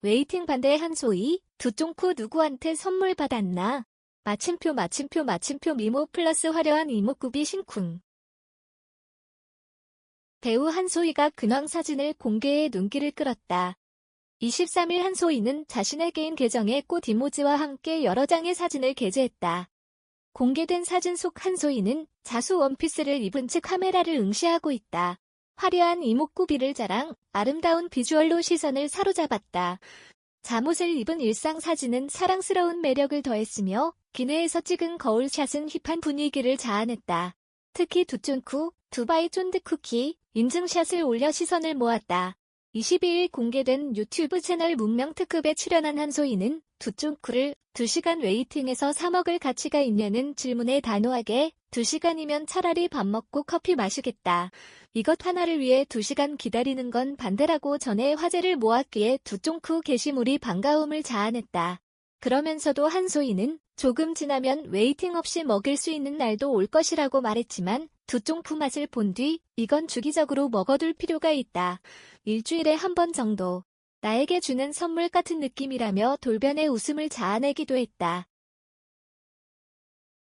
웨이팅 반대 한소희, 두쫑쿠 누구한테 선물 받았나? 마침표 마침표 마침표 미모 플러스 화려한 이목구비 신쿵. 배우 한소희가 근황 사진을 공개해 눈길을 끌었다. 23일 한소희는 자신의 개인 계정에 꽃 이모지와 함께 여러 장의 사진을 게재했다. 공개된 사진 속 한소희는 자수 원피스를 입은 채 카메라를 응시하고 있다. 화려한 이목구비를 자랑, 아름다운 비주얼로 시선을 사로잡았다. 잠옷을 입은 일상 사진은 사랑스러운 매력을 더했으며 기내에서 찍은 거울샷은 힙한 분위기를 자아냈다. 특히 두쫀쿠, 두바이 쫀드 쿠키, 인증샷을 올려 시선을 모았다. 22일 공개된 유튜브 채널 문명 특급에 출연한 한소희는 두쫑쿠를 2시간 웨이팅에서 사 먹을 가치가 있냐는 질문에 단호하게 2시간이면 차라리 밥 먹고 커피 마시겠다. 이것 하나를 위해 2시간 기다리는 건 반대라고 전에 화제를 모았기에 두쫑쿠 게시물이 반가움을 자아냈다. 그러면서도 한소희는 조금 지나면 웨이팅 없이 먹을 수 있는 날도 올 것이라고 말했지만 두쫑쿠 맛을 본 뒤 이건 주기적으로 먹어둘 필요가 있다. 일주일에 한 번 정도. 나에게 주는 선물 같은 느낌이라며 돌변의 웃음을 자아내기도 했다.